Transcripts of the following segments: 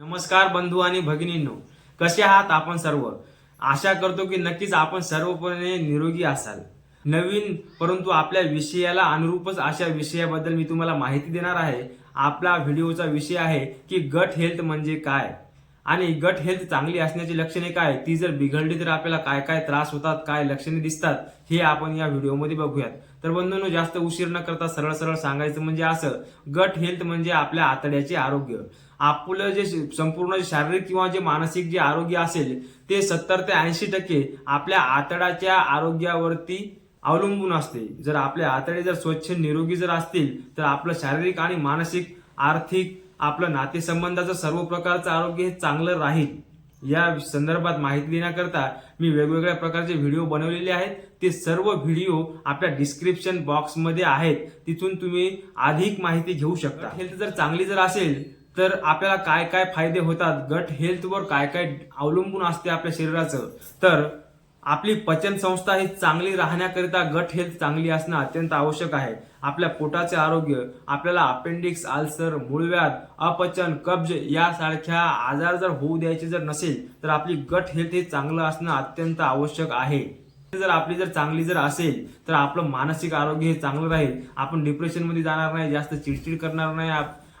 नमस्कार बंधू आणि भगिनींनो कसे आहात आपण सर्व? आशा करतो की नक्कीच आपण सर्वपणे निरोगी असाल. नवीन परंतु आपल्या विषयाला अनुरूपच अशा विषयाबद्दल मी तुम्हाला माहिती देणार आहे. आपला व्हिडिओचा विषय आहे की गट हेल्थ म्हणजे काय? आणि गट हेल्थ चांगली असण्याची लक्षणे काय? ती जर बिघडली तर आपल्याला काय काय त्रास होतात काय लक्षणे दिसतात हे आपण या व्हिडिओमध्ये बघूयात. तर बंधूंनो जास्त उशीर न करता सरळ सरळ सांगायचं म्हणजे असं गट हेल्थ म्हणजे आपल्या आतड्याचे आरोग्य. आपलं जे संपूर्ण जे शारीरिक किंवा जे मानसिक जे आरोग्य असेल ते सत्तर ते ऐंशी टक्के आपल्या आतड्याच्या आरोग्यावरती अवलंबून असते. जर आपले आतडे जर स्वच्छ निरोगी जर असतील तर आपलं शारीरिक आणि मानसिक आर्थिक आपलं नातेसंबंधाचं सर्व प्रकारचं आरोग्य हे चांगलं राहील. या संदर्भात माहिती देण्याकरता मी वेगवेगळ्या प्रकारचे व्हिडिओ बनवलेले आहेत. ते सर्व व्हिडिओ आपल्या डिस्क्रिप्शन बॉक्समध्ये आहेत. तिथून तुम्ही अधिक माहिती घेऊ शकता. हेल्थ जर चांगली जर असेल तर आपल्याला काय काय फायदे होतात गट हेल्थवर काय काय अवलंबून असते आपल्या शरीराचं? तर आपली पचन संस्था ही चांगली राहण्याकरिता गट हेल्थ चांगली असणं अत्यंत आवश्यक आहे. आपल्या पोटाचे आरोग्य आपल्याला अपेंडिक्स आल्सर मूळव्याध अपचन कब्ज यासारख्या आजार जर होऊ द्यायचे जर नसेल तर आपली गट हेल्थ हे चांगलं असणं अत्यंत आवश्यक आहे. जर आपली जर चांगली जर असेल तर आपलं मानसिक आरोग्य हे चांगलं राहील. आपण डिप्रेशनमध्ये जाणार नाही जास्त चिडचिड करणार नाही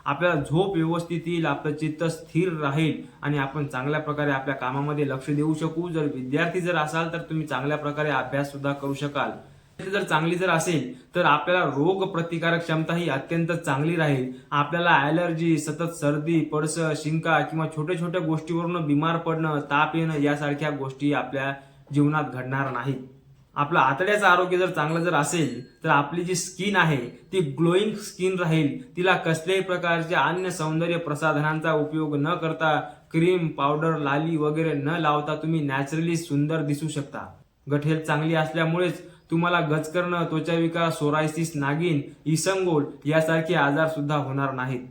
आपल्याला झोप व्यवस्थित येईल आपलं चित्त स्थिर राहील आणि आपण चांगल्या प्रकारे आपल्या कामामध्ये लक्ष देऊ शकू. जर विद्यार्थी जर असाल तर तुम्ही चांगल्या प्रकारे अभ्यास सुद्धा करू शकाल. जर चांगली जर असेल तर आपल्याला रोग प्रतिकारक क्षमता ही अत्यंत चांगली राहील. आपल्याला ॲलर्जी सतत सर्दी पडस शिंका किंवा छोट्या छोट्या गोष्टीवरून बिमार पडणं ताप येणं यासारख्या गोष्टी आपल्या जीवनात घडणार नाहीत. आपलं आतड्याचं आरोग्य जर चांगलं जर असेल तर आपली जी स्किन आहे ती ग्लोईंग स्किन राहील. तिला कसल्याही प्रकारच्या अन्य सौंदर्य प्रसाधनांचा उपयोग न करता क्रीम पावडर लाली वगैरे न लावता तुम्ही नॅचरली सुंदर दिसू शकता. गट हेल्थ चांगली असल्यामुळेच तुम्हाला गचकरणं त्वचाविकार सोरायसिस नागिन इसंगोल यासारखे आजार सुद्धा होणार नाहीत.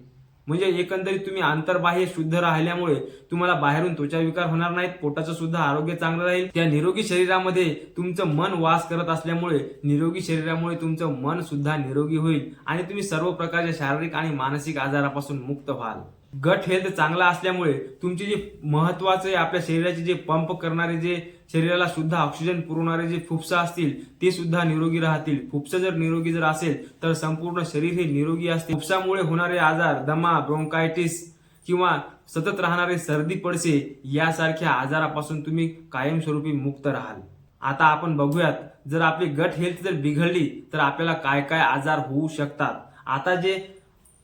म्हणजे एकंदरीत तुम्ही आंतरबाह्य शुद्ध राहिल्यामुळे तुम्हाला बाहेरून त्वचाविकार होणार नाहीत पोटाचं सुद्धा आरोग्य चांगलं राहील. त्या निरोगी शरीरामध्ये तुमचं मन वास करत असल्यामुळे निरोगी शरीरामुळे तुमचं मन सुद्धा निरोगी होईल आणि तुम्ही सर्व प्रकारच्या शारीरिक आणि मानसिक आजारापासून मुक्त व्हाल. गट हेल्थ चांगला असल्यामुळे तुमचे जे महत्त्वाचे आपल्या शरीराचे जे पंप करणारे जे शरीराला सुद्धा ऑक्सिजन पुरवणारे जे फुफ्सा असतील ते सुद्धा निरोगी राहतील. फुफ्सा जर निरोगी जर असेल तर संपूर्ण शरीर हे निरोगी असते. फुफ्सामुळे होणारे आजार दमा ब्रोंकायटिस किंवा सतत राहणारे सर्दी पडसे यासारख्या आजारापासून तुम्ही कायमस्वरूपी मुक्त राहाल. आता आपण बघूयात जर आपली गट हेल्थ जर बिघडली तर आपल्याला काय काय आजार होऊ शकतात? आता जे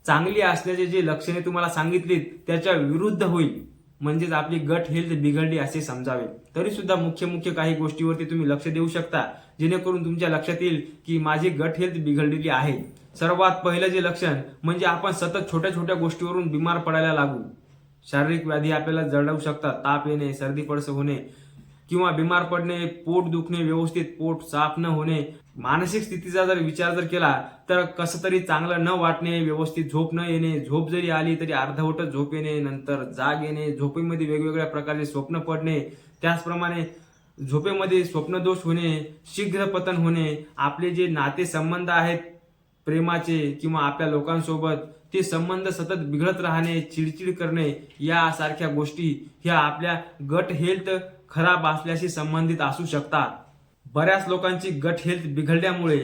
चांगली असल्याचे जे लक्षणे तुम्हाला सांगितलीत त्याच्या विरुद्ध होईल. म्हणजेच आपली गट हेल्थ बिघडली असे समजावे. तरी सुद्धा मुख्य मुख्य काही गोष्टीवरती तुम्ही लक्ष देऊ शकता जेणेकरून तुमच्या लक्षात येईल की माझी गट हेल्थ बिघडलेली आहे. सर्वात पहिलं जे लक्षण म्हणजे आपण सतत छोट्या छोट्या गोष्टीवरून बिमार पडायला लागू. शारीरिक व्याधी आपल्याला जळवू शकतात ताप येणे सर्दी पडस होणे किंवा बिमार पडणे पोट दुखणे व्यवस्थित पोट साफ न होणे मानसिक स्थितीचा जर विचार जर केला तर कसं तरी चांगलं न वाटणे व्यवस्थित झोप न येणे झोप जरी आली तरी अर्धवटच झोप येणे नंतर जाग येणे झोपेमध्ये वेगवेगळ्या प्रकारचे स्वप्न पडणे त्याचप्रमाणे झोपेमध्ये स्वप्नदोष होणे शीघ्र पतन होणे आपले जे नाते संबंध आहेत प्रेमाचे किंवा आपल्या लोकांसोबत ते संबंध सतत बिघडत राहणे चिडचिड करणे यासारख्या गोष्टी ह्या आपल्या गट हेल्थ खराब असल्याशी संबंधित असू शकतात. बऱ्याच लोकांची गट हेल्थ बिघडल्यामुळे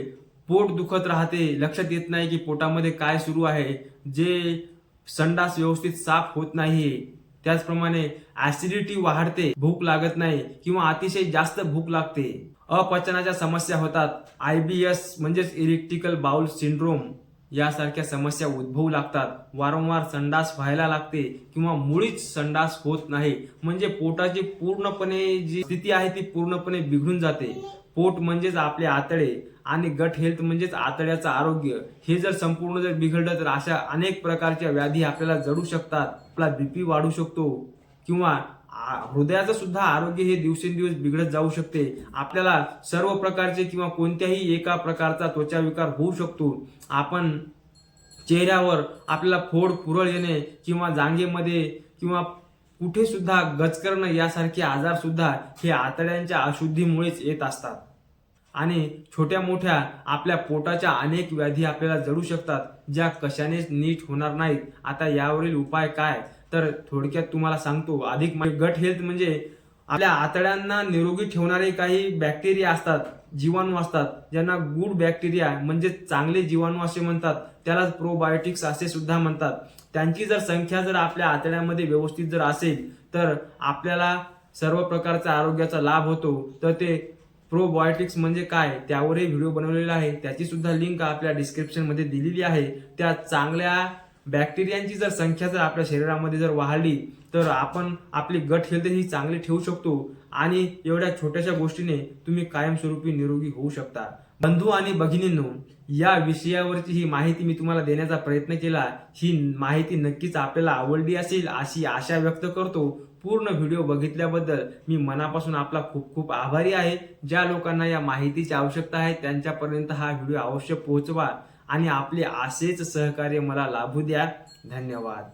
पोट दुखत राहते. लक्षात येत नाही की पोटामध्ये काय सुरू आहे. जे संडास व्यवस्थित साफ होत नाहीये. त्याचप्रमाणे ऍसिडिटी वाढते भूक लागत नाही किंवा अतिशय जास्त भूक लागते. अपचनाच्या समस्या होतात. आयबीएस म्हणजेच इरेक्टिकल बाउल सिंड्रोम यासारख्या समस्या उद्भवू लागतात. वारंवार संडास व्हायला लागते किंवा मुळीच संडास होत नाही. म्हणजे पोटाची पूर्णपणे जी स्थिती आहे ती पूर्णपणे बिघडून जाते. पोट म्हणजेच आपले आतडे आणि गट हेल्थ म्हणजेच आतड्याचं आरोग्य. हे जर संपूर्ण जर बिघडलं तर अशा अनेक प्रकारच्या व्याधी आपल्याला जडू शकतात. आपला बीपी वाढू शकतो. किंवा हृदयाचं सुद्धा आरोग्य हे दिवसेंदिवस बिघडत जाऊ शकते. आपल्याला सर्व प्रकारचे किंवा कोणत्याही एका प्रकारचा त्वचाविकार होऊ शकतो. आपण चेहऱ्यावर आपल्याला फोड पुरळ येणे किंवा जांगेमध्ये किंवा कुठे सुद्धा गचकरणं यासारखे आजार सुद्धा हे आतड्यांच्या अशुद्धीमुळेच येत असतात. आणि छोट्या मोठ्या आपल्या पोटाच्या अनेक व्याधी आपल्याला जडू शकतात ज्या कशानेच नीट होणार नाहीत. आता यावरील उपाय काय? तर थोडक्यात तुम्हाला सांगतो अधिक गट हेल्थ म्हणजे आपल्या आतड्यांना निरोगी ठेवणारे काही बॅक्टेरिया असतात जीवाणू असतात ज्यांना गुड बॅक्टेरिया म्हणजे चांगले जीवाणू असे म्हणतात त्यालाच प्रोबायोटिक्स असे सुद्धा म्हणतात. त्यांची जर संख्या जर आपल्या आतड्यामध्ये व्यवस्थित जर असेल तर आपल्याला सर्व प्रकारचा आरोग्याचा लाभ होतो. तर ते प्रोबायोटिक्स म्हणजे काय? त्यावरही व्हिडिओ बनवलेला आहे. त्याची सुद्धा लिंक आपल्या डिस्क्रिप्शनमध्ये दिलेली आहे. त्या चांगल्या बॅक्टेरियांची जर संख्या जर आपल्या शरीरामध्ये जर वाढली तर आपण आपली गट हेल्थ ही चांगली ठेवू शकतो आणि एवढ्या छोट्याशा गोष्टीने तुम्ही कायमस्वरूपी निरोगी होऊ शकता. बंधू आणि भगिनींनो या विषयावरची ही माहिती मी तुम्हाला देण्याचा प्रयत्न केला. ही माहिती नक्कीच आपल्याला आवडली असेल अशी आशा व्यक्त करतो. पूर्ण व्हिडिओ बघितल्याबद्दल मी मनापासून आपला खूप खूप आभारी आहे. ज्या लोकांना या माहितीची आवश्यकता आहे त्यांच्यापर्यंत हा व्हिडिओ अवश्य पोहोचवा. आणि आपले असेच सहकार्य मला लाभू द्या धन्यवाद.